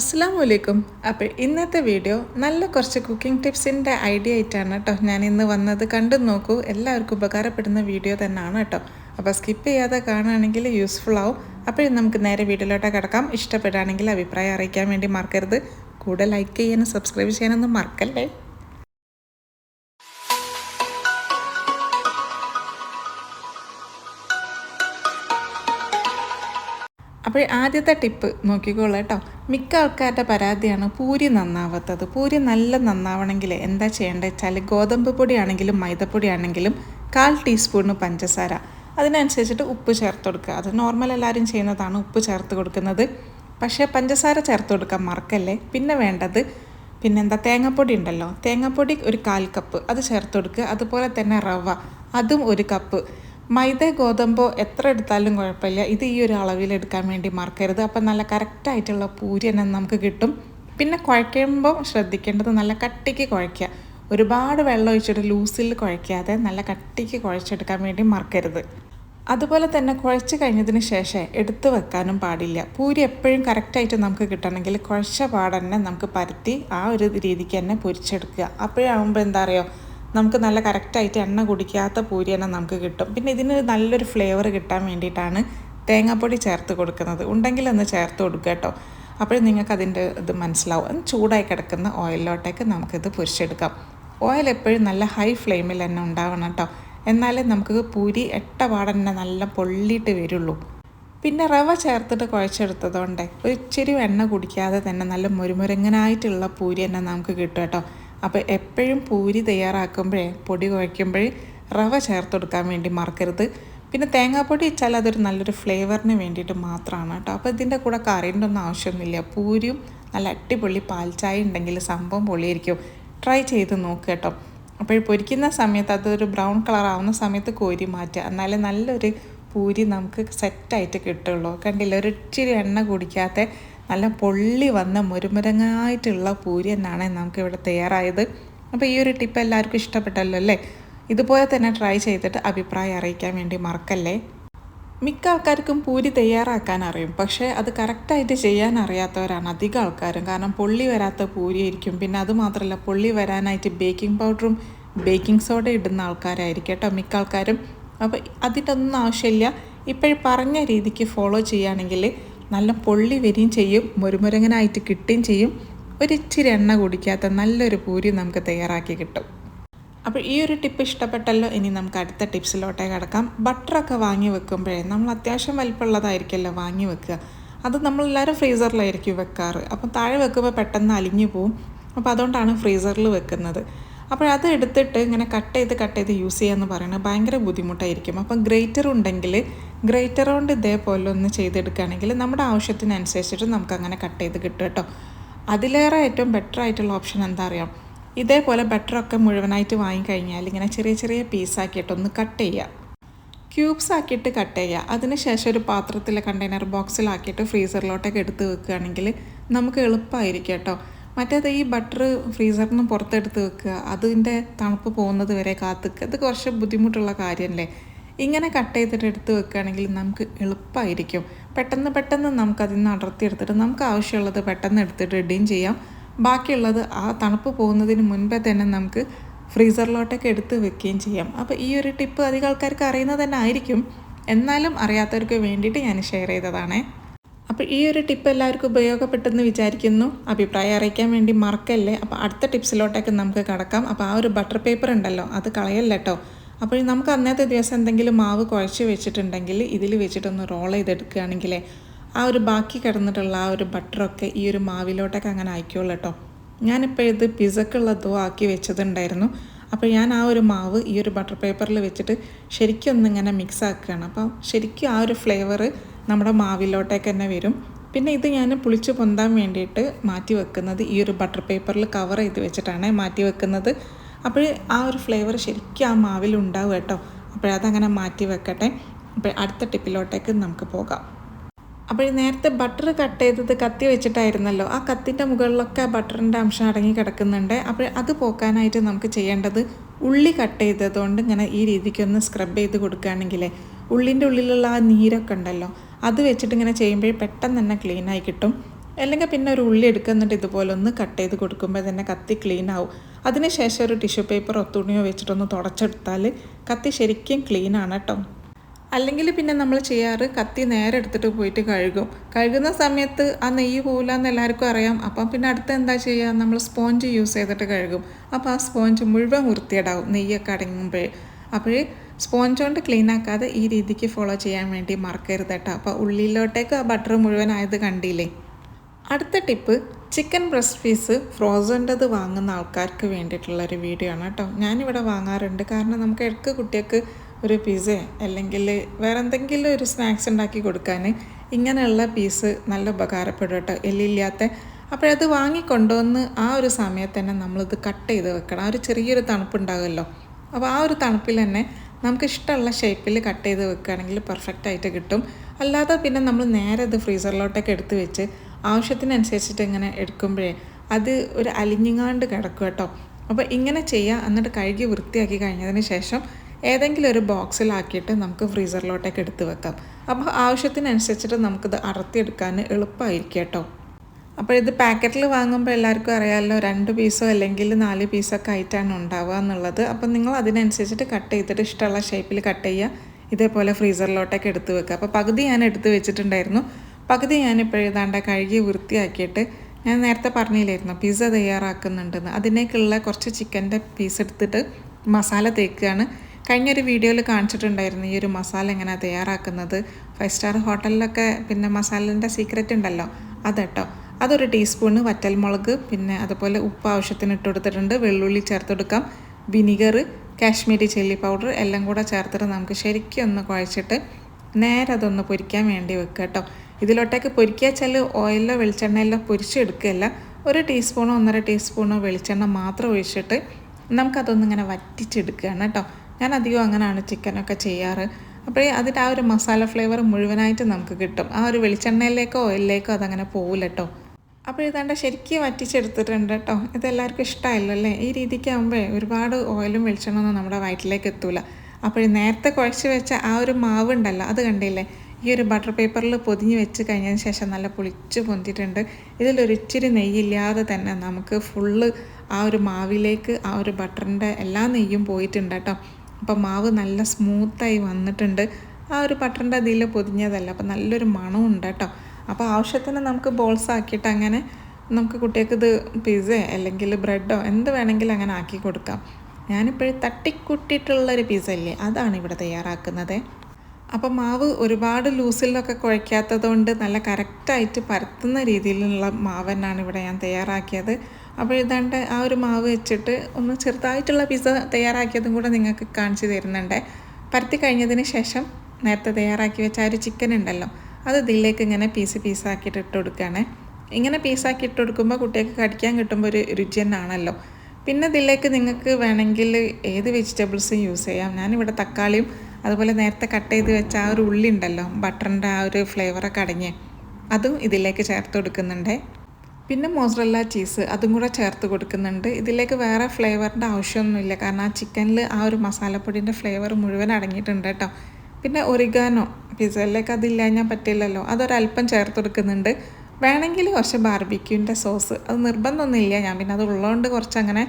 അസ്സാം വലൈക്കും അപ്പോൾ ഇന്നത്തെ വീഡിയോ നല്ല കുറച്ച് കുക്കിംഗ് ടിപ്സിന്റെ ഐഡിയ ആയിട്ടാണ് കേട്ടോ ഞാൻ ഇന്ന് വന്നത്. കണ്ടു നോക്കൂ എല്ലാവർക്കും ഉപകാരപ്പെടുന്ന വീഡിയോ തന്നെയാണ് കേട്ടോ. അപ്പോൾ സ്കിപ്പ് ചെയ്യാതെ കാണുകയാണെങ്കിൽ യൂസ്ഫുൾ ആവും. അപ്പോൾ നമുക്ക് നേരെ വീഡിയോയിലോട്ട് കിടക്കാം. ഇഷ്ടപ്പെടുകയാണെങ്കിൽ അഭിപ്രായം അറിയിക്കാൻ വേണ്ടി മറക്കരുത്. കൂടെ ലൈക്ക് ചെയ്യാനും സബ്സ്ക്രൈബ് ചെയ്യാനൊന്നും മറക്കല്ലേ? അപ്പോൾ ആദ്യത്തെ ടിപ്പ് നോക്കിക്കോളൂ കേട്ടോ. മിക്ക ആൾക്കാരുടെ പരാതിയാണ് പൂരി നന്നാവാത്തത്. പൂരി നല്ല നന്നാവണമെങ്കിൽ എന്താ ചെയ്യേണ്ടത് വെച്ചാൽ ഗോതമ്പ് പൊടിയാണെങ്കിലും മൈദപ്പൊടിയാണെങ്കിലും കാൽ ടീസ്പൂണ് പഞ്ചസാര. അതിനനുസരിച്ചിട്ട് ഉപ്പ് ചേർത്ത് കൊടുക്കുക. അത് നോർമൽ എല്ലാവരും ചെയ്യുന്നതാണ് ഉപ്പ് ചേർത്ത് കൊടുക്കുന്നത്. പക്ഷേ പഞ്ചസാര ചേർത്ത് കൊടുക്കാൻ മറക്കല്ലേ? പിന്നെ വേണ്ടത് പിന്നെന്താ? തേങ്ങാപ്പൊടി ഉണ്ടല്ലോ. തേങ്ങാപ്പൊടി ഒരു കാൽ കപ്പ്. അത് ചേർത്ത് കൊടുക്കുക. അതുപോലെ തന്നെ റവ. അതും ഒരു കപ്പ്. മൈദ ഗോതമ്പോ എത്ര എടുത്താലും കുഴപ്പമില്ല. ഇത് ഈ ഒരു അളവിൽ എടുക്കാൻ വേണ്ടി മറക്കരുത്. അപ്പം നല്ല കറക്റ്റായിട്ടുള്ള പൂരി തന്നെ നമുക്ക് കിട്ടും. പിന്നെ കുഴയ്ക്കുമ്പോൾ ശ്രദ്ധിക്കേണ്ടത് നല്ല കട്ടിക്ക് കുഴയ്ക്കുക. ഒരുപാട് വെള്ളം ഒഴിച്ചിട്ട് ലൂസിൽ കുഴയ്ക്കാതെ നല്ല കട്ടിക്ക് കുഴച്ചെടുക്കാൻ വേണ്ടി മറക്കരുത്. അതുപോലെ തന്നെ കുഴച്ച് കഴിഞ്ഞതിന് ശേഷം എടുത്തു വെക്കാനും പാടില്ല. പൂരി എപ്പോഴും കറക്റ്റായിട്ട് നമുക്ക് കിട്ടണമെങ്കിൽ കുഴച്ച പാടന്നെ നമുക്ക് പരത്തി ആ ഒരു രീതിക്ക് തന്നെ പൊരിച്ചെടുക്കുക. അപ്പോഴാകുമ്പോൾ എന്താ പറയുക നമുക്ക് നല്ല കറക്റ്റായിട്ട് എണ്ണ കുടിക്കാത്ത പൂരി തന്നെ നമുക്ക് കിട്ടും. പിന്നെ ഇതിന് നല്ലൊരു ഫ്ലേവർ കിട്ടാൻ വേണ്ടിയിട്ടാണ് തേങ്ങാപ്പൊടി ചേർത്ത് കൊടുക്കുന്നത്. ഉണ്ടെങ്കിൽ ഒന്ന് ചേർത്ത് കൊടുക്കുക കേട്ടോ. അപ്പോൾ നിങ്ങൾക്ക് അതിന്റെ ഇത് മനസ്സിലാവും. ചൂടായി കിടക്കുന്ന ഓയിലിലോട്ടേക്ക് നമുക്കിത് പൊരിച്ചെടുക്കാം. ഓയിൽ എപ്പോഴും നല്ല ഹൈ ഫ്ലെയിമിൽ തന്നെ ഉണ്ടാവണം കേട്ടോ. എന്നാലേ നമുക്ക് പൂരി എട്ട പാടന്നെ നല്ല പൊള്ളിയിട്ട് വരുള്ളൂ. പിന്നെ റവ ചേർത്തിട്ട് കുഴച്ചെടുത്തതുകൊണ്ട് ഒരിച്ചിരി എണ്ണ കുടിക്കാതെ തന്നെ നല്ല മുരുമുരങ്ങനായിട്ടുള്ള പൂരി തന്നെ നമുക്ക് കിട്ടും കേട്ടോ. അപ്പോൾ എപ്പോഴും പൂരി തയ്യാറാക്കുമ്പോഴേ പൊടി കുഴയ്ക്കുമ്പോഴേ റവ ചേർത്ത് കൊടുക്കാൻ വേണ്ടി മറക്കരുത്. പിന്നെ തേങ്ങാപ്പൊടി വെച്ചാൽ അതൊരു നല്ലൊരു ഫ്ലേവറിന് വേണ്ടിയിട്ട് മാത്രമാണ് കേട്ടോ. അപ്പോൾ ഇതിന്റെ കൂടെ കറിന്റെ ഒന്നും ആവശ്യമൊന്നുമില്ല. പൂരിയും നല്ല അടിപൊളി പാൽച്ചായ ഉണ്ടെങ്കിൽ സംഭവം പൊളിയായിരിക്കും. ട്രൈ ചെയ്ത് നോക്കുക കേട്ടോ. അപ്പോൾ പൊരിക്കുന്ന സമയത്ത് അതൊരു ബ്രൗൺ കളർ ആവുന്ന സമയത്ത് കോരി മാറ്റുക. എന്നാലേ നല്ലൊരു പൂരി നമുക്ക് സെറ്റായിട്ട് കിട്ടുള്ളൂ. കണ്ടില്ല? ഒരു ഇച്ചിരി എണ്ണ കുടിക്കാത്ത നല്ല പൊള്ളി വന്ന മുരുമുരങ്ങായിട്ടുള്ള പൂരി എന്നാണ് നമുക്ക് ഇവിടെ തയ്യാറായത്. അപ്പോൾ ഈ ഒരു ടിപ്പ് എല്ലാവർക്കും ഇഷ്ടപ്പെട്ടല്ലോ അല്ലേ? ഇതുപോലെ തന്നെ ട്രൈ ചെയ്തിട്ട് അഭിപ്രായം അറിയിക്കാൻ വേണ്ടി മറക്കല്ലേ? മിക്ക ആൾക്കാർക്കും പൂരി തയ്യാറാക്കാൻ അറിയും. പക്ഷേ അത് കറക്റ്റായിട്ട് ചെയ്യാൻ അറിയാത്തവരാണ് അധികം ആൾക്കാരും. കാരണം പൊള്ളി വരാത്ത പൂരിയായിരിക്കും പിന്നെ അതുമാത്രമല്ല പൊള്ളി വരാനായിട്ട് ബേക്കിംഗ് പൗഡറും ബേക്കിംഗ് സോഡ ഇടുന്ന ആൾക്കാരായിരിക്കും കേട്ടോ മിക്ക ആൾക്കാരും. അപ്പോൾ അതിന്റെ ഒന്നും ആവശ്യമില്ല. ഇപ്പോഴും പറഞ്ഞ രീതിക്ക് ഫോളോ ചെയ്യുകയാണെങ്കിൽ നല്ല പൊള്ളി വരികയും ചെയ്യും മുരുമുരങ്ങനായിട്ട് കിട്ടുകയും ചെയ്യും. ഒരിച്ചിരി എണ്ണ കുടിക്കാത്ത നല്ലൊരു പൂരി നമുക്ക് തയ്യാറാക്കി കിട്ടും. അപ്പോൾ ഈ ഒരു ടിപ്പ് ഇഷ്ടപ്പെട്ടല്ലോ. ഇനി നമുക്ക് അടുത്ത ടിപ്സിലോട്ടേ കിടക്കാം. ബട്ടറൊക്കെ വാങ്ങി വെക്കുമ്പോഴേ നമ്മൾ അത്യാവശ്യം വലിപ്പമുള്ളതായിരിക്കുമല്ലോ വാങ്ങി വെക്കുക. അത് നമ്മളെല്ലാവരും ഫ്രീസറിലായിരിക്കും വെക്കാറ്. അപ്പം താഴെ വെക്കുമ്പോൾ പെട്ടെന്ന് അലിഞ്ഞു പോവും. അപ്പോൾ അതുകൊണ്ടാണ് ഫ്രീസറിൽ വെക്കുന്നത്. അപ്പോൾ അത് എടുത്തിട്ട് ഇങ്ങനെ കട്ട് ചെയ്ത് കട്ട് ചെയ്ത് യൂസ് ചെയ്യാന്ന് പറയുന്നത് ഭയങ്കര ബുദ്ധിമുട്ടായിരിക്കും. അപ്പം ഗ്രേറ്റർ ഉണ്ടെങ്കിൽ ഗ്രേറ്റർ കൊണ്ട് ഇതേപോലെ ഒന്ന് ചെയ്തെടുക്കുകയാണെങ്കിൽ നമ്മുടെ ആവശ്യത്തിനനുസരിച്ചിട്ട് നമുക്ക് അങ്ങനെ കട്ട് ചെയ്ത് കിട്ടും കേട്ടോ. അതിലേറെ ഏറ്റവും ബെറ്റർ ആയിട്ടുള്ള ഓപ്ഷൻ എന്താ അറിയാം? ഇതേപോലെ ബട്ടറൊക്കെ മുഴുവനായിട്ട് വാങ്ങിക്കഴിഞ്ഞാൽ ഇങ്ങനെ ചെറിയ ചെറിയ പീസാക്കിയിട്ട് ഒന്ന് കട്ട് ചെയ്യുക. ക്യൂബ്സ് ആക്കിയിട്ട് കട്ട് ചെയ്യുക. അതിനുശേഷം ഒരു പാത്രത്തിലെ കണ്ടെയ്നർ ബോക്സിലാക്കിയിട്ട് ഫ്രീസറിലോട്ടൊക്കെ എടുത്ത് വെക്കുകയാണെങ്കിൽ നമുക്ക് എളുപ്പമായിരിക്കും കേട്ടോ. മറ്റേത് ഈ ബട്ടർ ഫ്രീസറിൽ നിന്ന് പുറത്തെടുത്ത് വെക്കുക. അതിന്റെ തണുപ്പ് പോകുന്നത് വരെ കാത്തുക്കുക. അത് കുറച്ച് ബുദ്ധിമുട്ടുള്ള കാര്യമല്ലേ? ഇങ്ങനെ കട്ട് ചെയ്തിട്ട് എടുത്ത് വെക്കുകയാണെങ്കിൽ നമുക്ക് എളുപ്പമായിരിക്കും. പെട്ടെന്ന് പെട്ടെന്ന് നമുക്ക് അതിൽ നിന്ന് അടർത്തിയെടുത്തിട്ട് നമുക്ക് ആവശ്യമുള്ളത് പെട്ടെന്ന് എടുത്തിട്ട് ഇടുകയും ചെയ്യാം. ബാക്കിയുള്ളത് ആ തണുപ്പ് പോകുന്നതിന് മുൻപേ തന്നെ നമുക്ക് ഫ്രീസറിലോട്ടൊക്കെ എടുത്ത് വെക്കുകയും ചെയ്യാം. അപ്പോൾ ഈ ഒരു ടിപ്പ് അധികം ആൾക്കാർക്ക് അറിയുന്നത് തന്നെ ആയിരിക്കും. എന്നാലും അറിയാത്തവർക്ക് വേണ്ടിയിട്ട് ഞാൻ ഷെയർ ചെയ്തതാണേ. അപ്പോൾ ഈ ഒരു ടിപ്പ് എല്ലാവർക്കും ഉപയോഗപ്പെട്ടെന്ന് വിചാരിക്കുന്നു. അഭിപ്രായം അറിയിക്കാൻ വേണ്ടി മറക്കല്ലേ. അപ്പോൾ അടുത്ത ടിപ്സിലോട്ടൊക്കെ നമുക്ക് കടക്കാം. അപ്പോൾ ആ ഒരു ബട്ടർ പേപ്പർ ഉണ്ടല്ലോ അത് കളയല്ല കേട്ടോ. അപ്പോൾ നമുക്ക് അന്നത്തെ ദിവസം എന്തെങ്കിലും മാവ് കുഴച്ച് വെച്ചിട്ടുണ്ടെങ്കിൽ ഇതിൽ വെച്ചിട്ടൊന്ന് റോൾ ചെയ്തെടുക്കുകയാണെങ്കിൽ ആ ഒരു ബാക്കി കിടന്നിട്ടുള്ള ആ ഒരു ബട്ടറൊക്കെ ഈ ഒരു മാവിലോട്ടൊക്കെ അങ്ങനെ ആയിക്കോളൂ കേട്ടോ. ഞാനിപ്പോൾ ഇത് പിസക്കുള്ള ദോ ആക്കി വെച്ചതുണ്ടായിരുന്നു. അപ്പോൾ ഞാൻ ആ ഒരു മാവ് ഈ ഒരു ബട്ടർ പേപ്പറിൽ വെച്ചിട്ട് ശരിക്കും ഒന്നിങ്ങനെ മിക്സ് ആക്കുകയാണ്. അപ്പോൾ ശരിക്കും ആ ഒരു ഫ്ലേവർ നമ്മുടെ മാവിലോട്ടേക്ക് തന്നെ വരും. പിന്നെ ഇത് ഞാൻ പുളിച്ച് പൊന്താൻ വേണ്ടിയിട്ട് മാറ്റി വെക്കുന്നത് ഈ ഒരു ബട്ടർ പേപ്പറിൽ കവർ ചെയ്ത് വെച്ചിട്ടാണ് മാറ്റി വെക്കുന്നത്. അപ്പോൾ ആ ഒരു ഫ്ലേവർ ശരിക്കും ആ മാവിൽ ഉണ്ടാവും കേട്ടോ. അപ്പോഴതങ്ങനെ മാറ്റി വെക്കട്ടെ. അപ്പോൾ അടുത്ത ടിപ്പിലോട്ടേക്ക് നമുക്ക് പോകാം. അപ്പോൾ നേരത്തെ ബട്ടർ കട്ട് ചെയ്തത് കത്തി വെച്ചിട്ടായിരുന്നല്ലോ. ആ കത്തിന്റെ മുകളിലൊക്കെ ബട്ടറിന്റെ അംശം അടങ്ങി കിടക്കുന്നുണ്ട്. അപ്പോൾ അത് പോക്കാനായിട്ട് നമുക്ക് ചെയ്യേണ്ടത് ഉള്ളി കട്ട് ചെയ്തതുകൊണ്ട് ഇങ്ങനെ ഈ രീതിക്കൊന്ന് സ്ക്രബ് ചെയ്ത് കൊടുക്കുകയാണെങ്കിൽ ഉള്ളിന്റെ ഉള്ളിലുള്ള ആ നീരൊക്കെ ഉണ്ടല്ലോ അത് വെച്ചിട്ട് ഇങ്ങനെ ചെയ്യുമ്പോൾ പെട്ടെന്ന് തന്നെ ക്ലീനായി കിട്ടും. അല്ലെങ്കിൽ പിന്നെ ഒരു ഉള്ളി എടുക്കുന്നുണ്ട് ഇതുപോലെ ഒന്ന് കട്ട് ചെയ്ത് കൊടുക്കുമ്പോൾ തന്നെ കത്തി ക്ലീൻ ആവും. അതിനുശേഷം ഒരു ടിഷ്യൂ പേപ്പറോ തുണിയോ വെച്ചിട്ടൊന്ന് തുടച്ചെടുത്താൽ കത്തി ശരിക്കും ക്ലീൻ ആണ് കേട്ടോ അല്ലെങ്കിൽ പിന്നെ നമ്മൾ ചെയ്യാറ് കത്തി നേരെ എടുത്തിട്ട് പോയിട്ട് കഴുകും. കഴുകുന്ന സമയത്ത് ആ നെയ്യ് പോകില്ല എന്ന് എല്ലാവർക്കും അറിയാം. അപ്പം പിന്നെ അടുത്ത് എന്താ ചെയ്യുക നമ്മൾ സ്പോഞ്ച് യൂസ് ചെയ്തിട്ട് കഴുകും. അപ്പോൾ ആ സ്പോഞ്ച് മുഴുവൻ വൃത്തിയേടാവും നെയ്യൊക്കെ അടങ്ങുമ്പോഴേ. അപ്പോൾ സ്പോഞ്ച് കൊണ്ട് ക്ലീൻ ആക്കാതെ ഈ രീതിക്ക് ഫോളോ ചെയ്യാൻ വേണ്ടി മറക്കരുത് കേട്ടോ. അപ്പോൾ ഉള്ളിലോട്ടേക്ക് ആ ബട്ടർ മുഴുവനായത് കണ്ടില്ലേ? അടുത്ത ടിപ്പ് ചിക്കൻ ബ്രസ്റ്റ് പീസ് ഫ്രോസന്റത് വാങ്ങുന്ന ആൾക്കാർക്ക് വേണ്ടിയിട്ടുള്ള ഒരു വീഡിയോ ആണ് കേട്ടോ. ഞാനിവിടെ വാങ്ങാറുണ്ട്. കാരണം നമുക്ക് ഇടയ്ക്ക് കുട്ടികൾക്ക് ഒരു പീസ് അല്ലെങ്കിൽ വേറെ എന്തെങ്കിലും ഒരു സ്നാക്സ് ഉണ്ടാക്കി കൊടുക്കാൻ ഇങ്ങനെയുള്ള പീസ് നല്ല ഉപകാരപ്പെടും കേട്ടോ. എല്ലില്ലാത്ത. അപ്പോഴത് വാങ്ങിക്കൊണ്ടുവന്ന് ആ ഒരു സമയത്ത് തന്നെ നമ്മളിത് കട്ട് ചെയ്ത് വെക്കണം. ആ ഒരു ചെറിയൊരു തണുപ്പുണ്ടാകുമല്ലോ അപ്പോൾ ആ ഒരു തണുപ്പിൽ തന്നെ നമുക്ക് ഇഷ്ടമുള്ള ഷേപ്പിൽ കട്ട് ചെയ്ത് വെക്കുകയാണെങ്കിൽ പെർഫെക്റ്റ് ആയിട്ട് കിട്ടും. അല്ലാതെ പിന്നെ നമ്മൾ നേരെ ഇത് ഫ്രീസറിലോട്ടൊക്കെ എടുത്ത് വെച്ച് ആവശ്യത്തിനനുസരിച്ചിട്ട് ഇങ്ങനെ എടുക്കുമ്പോഴേ അത് ഒരു അലിഞ്ഞിങ്ങാണ്ട് കിടക്കും കേട്ടോ. അപ്പോൾ ഇങ്ങനെ ചെയ്യുക എന്നിട്ട് കഴുകി വൃത്തിയാക്കി കഴിഞ്ഞതിന് ശേഷം ഏതെങ്കിലും ഒരു ബോക്സിലാക്കിയിട്ട് നമുക്ക് ഫ്രീസറിലോട്ടൊക്കെ എടുത്ത് വെക്കാം. അപ്പോൾ ആവശ്യത്തിനനുസരിച്ചിട്ട് നമുക്കിത് അടർത്തിയെടുക്കാൻ എളുപ്പമായിരിക്കും കേട്ടോ. അപ്പോൾ ഇത് പാക്കറ്റിൽ വാങ്ങുമ്പോൾ എല്ലാവർക്കും അറിയാമല്ലോ രണ്ട് പീസോ അല്ലെങ്കിൽ നാല് പീസൊക്കെ ആയിട്ടാണ് ഉണ്ടാവുക എന്നുള്ളത്. അപ്പോൾ നിങ്ങൾ അതിനനുസരിച്ചിട്ട് കട്ട് ചെയ്തിട്ട് ഇഷ്ടമുള്ള ഷേപ്പിൽ കട്ട് ചെയ്യുക. ഇതേപോലെ ഫ്രീസറിലോട്ടൊക്കെ എടുത്ത് വെക്കുക. അപ്പോൾ പകുതി ഞാൻ എടുത്ത് വെച്ചിട്ടുണ്ടായിരുന്നു. പകുതി ഞാനിപ്പോൾ എഴുതാണ്ട് കഴുകി വൃത്തിയാക്കിയിട്ട് ഞാൻ നേരത്തെ പറഞ്ഞില്ലായിരുന്നു പിസ്സ തയ്യാറാക്കുന്നുണ്ടെന്ന്. അതിനേക്കുള്ള കുറച്ച് ചിക്കന്റെ പീസ് എടുത്തിട്ട് മസാല തേക്കുകയാണ്. കഴിഞ്ഞൊരു വീഡിയോയിൽ കാണിച്ചിട്ടുണ്ടായിരുന്നു ഈ ഒരു മസാല എങ്ങനെയാണ് തയ്യാറാക്കുന്നത്. ഫൈവ് സ്റ്റാർ ഹോട്ടലിലൊക്കെ പിന്നെ മസാലന്റെ സീക്രറ്റ് ഉണ്ടല്ലോ. അതെട്ടോ. അതൊരു ടീസ്പൂണ് വറ്റൽമുളക് പിന്നെ അതുപോലെ ഉപ്പ് ആവശ്യത്തിന് ഇട്ട് കൊടുത്തിട്ടുണ്ട്. വെള്ളുള്ളി ചേർത്ത് കൊടുക്കാം. വിനിഗർ കാശ്മീരി ചില്ലി പൗഡർ എല്ലാം കൂടെ ചേർത്തിട്ട് നമുക്ക് ശരിക്കും ഒന്ന് കുഴച്ചിട്ട് നേരെ അതൊന്ന് പൊരിക്കാൻ വേണ്ടി വെക്കുക കേട്ടോ. ഇതിലോട്ടേക്ക് പൊരിക്കുക വെച്ചാൽ ഓയിലോ വെളിച്ചെണ്ണയിലോ പൊരിച്ചെടുക്കുകയല്ല ഒരു ടീസ്പൂണോ ഒന്നര ടീസ്പൂണോ വെളിച്ചെണ്ണ മാത്രം ഒഴിച്ചിട്ട് നമുക്കതൊന്നിങ്ങനെ വറ്റിച്ചെടുക്കുകയാണ് കേട്ടോ. ഞാൻ അധികം അങ്ങനെയാണ് ചിക്കനൊക്കെ ചെയ്യാറ്. അപ്പോൾ അതിന്റെ ആ ഒരു മസാല ഫ്ലേവർ മുഴുവനായിട്ട് നമുക്ക് കിട്ടും. ആ ഒരു വെളിച്ചെണ്ണയിലേക്കോ ഓയിലിലേക്കോ അതങ്ങനെ പോകില്ല കേട്ടോ. അപ്പോൾ ഇതാണ്ട് ശരിക്കും വറ്റിച്ചെടുത്തിട്ടുണ്ട് കേട്ടോ ഇതെല്ലാവർക്കും ഇഷ്ടമായല്ലോ അല്ലേ ഈ രീതിക്കാകുമ്പോൾ ഒരുപാട് ഓയിലും വെളിച്ചെണ്ണൊന്നും നമ്മുടെ വയറ്റിലേക്ക് എത്തൂല. അപ്പോൾ നേരത്തെ കുഴച്ച് വെച്ച ആ ഒരു മാവ് ഉണ്ടല്ലോ അത് കണ്ടില്ലേ? ഈ ഒരു ബട്ടർ പേപ്പറിൽ പൊതിഞ്ഞ് വെച്ച് കഴിഞ്ഞതിന് ശേഷം നല്ല പൊളിച്ച് പൊന്തിയിട്ടുണ്ട്. ഇതിലൊരിച്ചിരി നെയ്യില്ലാതെ തന്നെ നമുക്ക് ഫുള്ള് ആ ഒരു മാവിലേക്ക് ആ ഒരു ബട്ടറിന്റെ എല്ലാ നെയ്യും പോയിട്ടുണ്ട് കേട്ടോ അപ്പോൾ മാവ് നല്ല സ്മൂത്തായി വന്നിട്ടുണ്ട്. ആ ഒരു ബട്ടറിന്റെ അതിൽ പൊതിഞ്ഞതല്ല അപ്പോൾ നല്ലൊരു മണമുണ്ട് കേട്ടോ അപ്പോൾ ആവശ്യത്തിന് നമുക്ക് ബോൾസ് ആക്കിയിട്ട് അങ്ങനെ നമുക്ക് കുട്ടികൾക്ക് ഇത് പിസ്സ അല്ലെങ്കിൽ ബ്രെഡോ എന്ത് വേണമെങ്കിലും അങ്ങനെ ആക്കി കൊടുക്കാം. ഞാനിപ്പോഴും തട്ടിക്കുട്ടിയിട്ടുള്ളൊരു പിസ്സ അല്ലേ അതാണ് ഇവിടെ തയ്യാറാക്കുന്നത്. അപ്പോൾ മാവ് ഒരുപാട് ലൂസിലൊക്കെ കുഴയ്ക്കാത്തത് കൊണ്ട് നല്ല കറക്റ്റായിട്ട് പരത്തുന്ന രീതിയിലുള്ള മാവ് തന്നെയാണ് ഇവിടെ ഞാൻ തയ്യാറാക്കിയത്. അപ്പോൾ ഇതാണ്ട് ആ ഒരു മാവ് വെച്ചിട്ട് ഒന്ന് ചെറുതായിട്ടുള്ള പിസ്സ തയ്യാറാക്കിയതും കൂടെ നിങ്ങൾക്ക് കാണിച്ചു തരുന്നുണ്ട്. പരത്തി കഴിഞ്ഞതിന് ശേഷം നേരത്തെ തയ്യാറാക്കി വെച്ച ആ ഒരു ചിക്കൻ ഉണ്ടല്ലോ. അത് ഇതിലേക്ക് ഇങ്ങനെ പീസ് പീസാക്കിയിട്ട് ഇട്ട് കൊടുക്കുകയാണ്. ഇങ്ങനെ പീസാക്കി ഇട്ട് കൊടുക്കുമ്പോൾ കുട്ടികൾക്ക് കടിക്കാൻ കിട്ടുമ്പോൾ ഒരു രുചി തന്നെയാണല്ലോ. പിന്നെ ഇതിലേക്ക് നിങ്ങൾക്ക് വേണമെങ്കിൽ ഏത് വെജിറ്റബിൾസും യൂസ് ചെയ്യാം. ഞാനിവിടെ തക്കാളിയും അതുപോലെ നേരത്തെ കട്ട് ചെയ്ത് വെച്ച ആ ഒരു ഉള്ളി ഉണ്ടല്ലോ ബട്ടറിന്റെ ആ ഒരു ഫ്ലേവറൊക്കെ അടങ്ങി അതും ഇതിലേക്ക് ചേർത്ത് കൊടുക്കുന്നുണ്ട്. പിന്നെ മോസറല്ല ചീസ് അതും കൂടെ ചേർത്ത് കൊടുക്കുന്നുണ്ട്. ഇതിലേക്ക് വേറെ ഫ്ലേവറിന്റെ ആവശ്യമൊന്നുമില്ല. കാരണം ആ ചിക്കനിൽ ആ ഒരു മസാലപ്പൊടിന്റെ ഫ്ലേവർ മുഴുവൻ അടങ്ങിയിട്ടുണ്ട് കേട്ടോ. പിന്നെ ഒറിഗാനോ പിസയിലേക്ക് അതില്ലാഞ്ഞാൽ പറ്റില്ലല്ലോ. അതൊരല്പം ചേർത്ത് കൊടുക്കുന്നുണ്ട്. വേണമെങ്കിൽ കുറച്ച് ബാർബിക്യൂവിന്റെ സോസ്. അത് നിർബന്ധമൊന്നുമില്ല ഞാൻ പിന്നെ അത് ഉള്ളതുകൊണ്ട് കുറച്ച് അങ്ങനെ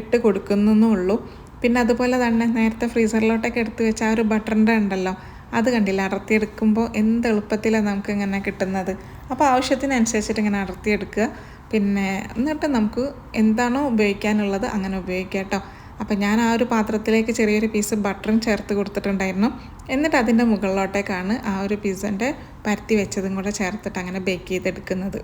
ഇട്ട് കൊടുക്കുന്നേ ഉള്ളൂ. പിന്നെ അതുപോലെ തന്നെ നേരത്തെ ഫ്രീസറിലോട്ടൊക്കെ എടുത്ത് വെച്ച ആ ഒരു ബട്ടറിന്റെ ഉണ്ടല്ലോ അത് കണ്ടില്ല? അടർത്തിയെടുക്കുമ്പോൾ എന്ത് എളുപ്പത്തിലാണ് നമുക്ക് ഇങ്ങനെ കിട്ടുന്നത്. അപ്പോൾ ആവശ്യത്തിനനുസരിച്ചിട്ട് ഇങ്ങനെ അടർത്തിയെടുക്കുക. പിന്നെ എന്നിട്ട് നമുക്ക് എന്താണോ ഉപയോഗിക്കാനുള്ളത് അങ്ങനെ ഉപയോഗിക്കാം കേട്ടോ. അപ്പോൾ ഞാൻ ആ ഒരു പാത്രത്തിലേക്ക് ചെറിയൊരു പീസ് ബട്ടറും ചേർത്ത് കൊടുത്തിട്ടുണ്ടായിരുന്നു. എന്നിട്ട് അതിന്റെ മുകളിലോട്ടേക്കാണ് ആ ഒരു പിസ്സന്റെ പരത്തി വെച്ചതും കൂടെ ചേർത്തിട്ട് അങ്ങനെ ബേക്ക് ചെയ്തെടുക്കുന്നത്.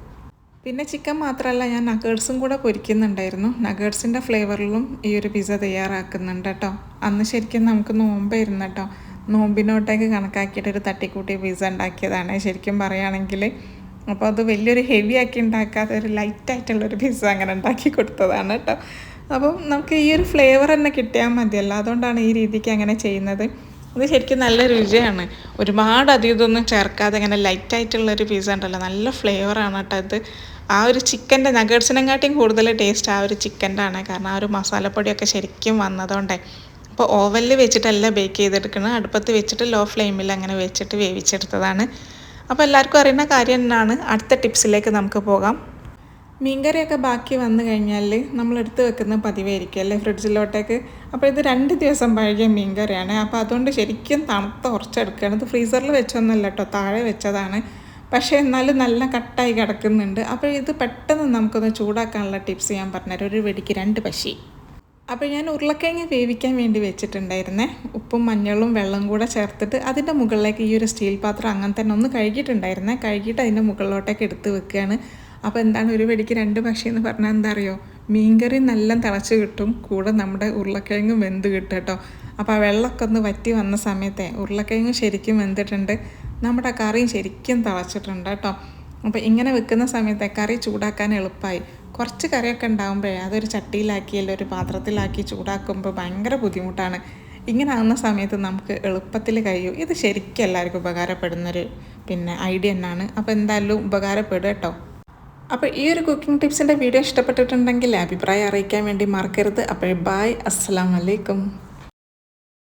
പിന്നെ ചിക്കൻ മാത്രമല്ല ഞാൻ നഗേഴ്സും കൂടെ പൊരിക്കുന്നുണ്ടായിരുന്നു. നഗേഡ്സിന്റെ ഫ്ലേവറിലും ഈ ഒരു പിസ്സ തയ്യാറാക്കുന്നുണ്ട് കേട്ടോ അന്ന് ശരിക്കും നമുക്ക് നോമ്പായിരുന്നു കേട്ടോ നോമ്പിനോട്ടേക്ക് കണക്കാക്കിയിട്ട് ഒരു തട്ടിക്കൂട്ടി പിസ്സ ഉണ്ടാക്കിയതാണ് ശരിക്കും പറയുകയാണെങ്കിൽ. അപ്പോൾ അത് വലിയൊരു ഹെവി ആക്കി ഉണ്ടാക്കാതെ ഒരു ലൈറ്റായിട്ടുള്ളൊരു പിസ്സ അങ്ങനെ ഉണ്ടാക്കി കൊടുത്തതാണ് കേട്ടോ അപ്പം നമുക്ക് ഈ ഒരു ഫ്ലേവർ തന്നെ കിട്ടിയാൽ മതിയല്ലോ. അതുകൊണ്ടാണ് ഈ രീതിക്ക് അങ്ങനെ ചെയ്യുന്നത്. അത് ശരിക്കും നല്ല രുചിയാണ് ഒരുപാട് അധികം ഇതൊന്നും ചേർക്കാതെ ഇങ്ങനെ ലൈറ്റായിട്ടുള്ളൊരു പിസ്സ ഉണ്ടല്ലോ. നല്ല ഫ്ലേവറാണ് കേട്ടോ ഇത്. ആ ഒരു ചിക്കന്റെ നഗേഴ്സിനെക്കാട്ടിയും കൂടുതൽ ടേസ്റ്റ് ആ ഒരു ചിക്കന്റെ ആണ്. കാരണം ആ ഒരു മസാലപ്പൊടിയൊക്കെ ശരിക്കും വന്നതുകൊണ്ടേ അപ്പോൾ ഓവനിൽ വെച്ചിട്ടല്ല ബേക്ക് ചെയ്തെടുക്കുന്നത് അടുപ്പത്ത് വെച്ചിട്ട് ലോ ഫ്ലെയിമിൽ അങ്ങനെ വെച്ചിട്ട് വേവിച്ചെടുത്തതാണ്. അപ്പോൾ എല്ലാവർക്കും അറിയുന്ന കാര്യം തന്നെയാണ് അടുത്ത ടിപ്സിലേക്ക് നമുക്ക് പോകാം. മീൻകറിയൊക്കെ ബാക്കി വന്നു കഴിഞ്ഞാൽ നമ്മൾ എടുത്ത് വെക്കുന്ന പതിവായിരിക്കും അല്ലേ ഫ്രിഡ്ജിലോട്ടേക്ക്? അപ്പോൾ ഇത് രണ്ട് ദിവസം പഴകിയ മീൻകറിയാണ്. അപ്പോൾ അതുകൊണ്ട് ശരിക്കും തണുത്ത ഉറച്ചെടുക്കുകയാണ്. ഇത് ഫ്രീസറിൽ വെച്ചൊന്നുമല്ല കേട്ടോ താഴെ വെച്ചതാണ്. പക്ഷേ എന്നാലും നല്ല കട്ടായി കിടക്കുന്നുണ്ട്. അപ്പോൾ ഇത് പെട്ടെന്ന് നമുക്കൊന്ന് ചൂടാക്കാനുള്ള ടിപ്സ് ഞാൻ പറഞ്ഞുതരാം. ഒരു വെടിക്ക് രണ്ട് പശി. അപ്പോൾ ഞാൻ ഉരുളക്കിഴങ്ങ് വേവിക്കാൻ വേണ്ടി വെച്ചിട്ടുണ്ടായിരുന്നേ. ഉപ്പും മഞ്ഞളും വെള്ളം കൂടെ ചേർത്തിട്ട് അതിന്റെ മുകളിലേക്ക് ഈ ഒരു സ്റ്റീൽ പാത്രം അങ്ങനെ തന്നെ ഒന്ന് കഴുകിയിട്ടുണ്ടായിരുന്നേ. കഴുകിയിട്ട് അതിന്റെ മുകളിലോട്ടേക്ക് എടുത്ത് വെക്കുകയാണ്. അപ്പോൾ എന്താണ് ഒരു വെടിക്ക് രണ്ട് പക്ഷി എന്ന് പറഞ്ഞാൽ എന്താ അറിയോ മീൻകറി നല്ല തിളച്ച് കിട്ടും കൂടെ നമ്മുടെ ഉരുളക്കിഴങ്ങും വെന്ത് കിട്ടും കേട്ടോ. അപ്പോൾ ആ വെള്ളമൊക്കെ ഒന്ന് വറ്റി വന്ന സമയത്തെ ഉരുളക്കിഴങ്ങ് ശരിക്കും വെന്തിട്ടുണ്ട്. നമ്മുടെ കറിയും ശരിക്കും തിളച്ചിട്ടുണ്ട് കേട്ടോ. അപ്പോൾ ഇങ്ങനെ വെക്കുന്ന സമയത്തെ കറി ചൂടാക്കാൻ എളുപ്പമായി കുറച്ച് കറിയൊക്കെ ഉണ്ടാകുമ്പോഴേ അതൊരു ചട്ടിയിലാക്കി അല്ലെങ്കിൽ ഒരു പാത്രത്തിലാക്കി ചൂടാക്കുമ്പോൾ ഭയങ്കര ബുദ്ധിമുട്ടാണ്. ഇങ്ങനെ ആകുന്ന സമയത്ത് നമുക്ക് എളുപ്പത്തിൽ കഴിയും. ഇത് ശരിക്കും എല്ലാവർക്കും ഉപകാരപ്പെടുന്നൊരു പിന്നെ ഐഡിയ തന്നെയാണ് അപ്പോൾ എന്തായാലും ഉപകാരപ്പെടും കേട്ടോ. അപ്പോൾ ഈ ഒരു കുക്കിംഗ് ടിപ്സിന്റെ വീഡിയോ ഇഷ്ടപ്പെട്ടിട്ടുണ്ടെങ്കിൽ അഭിപ്രായം അറിയിക്കാൻ വേണ്ടി മറക്കരുത്. അപ്പോൾ ബായ് അസ്സാം വലൈക്കും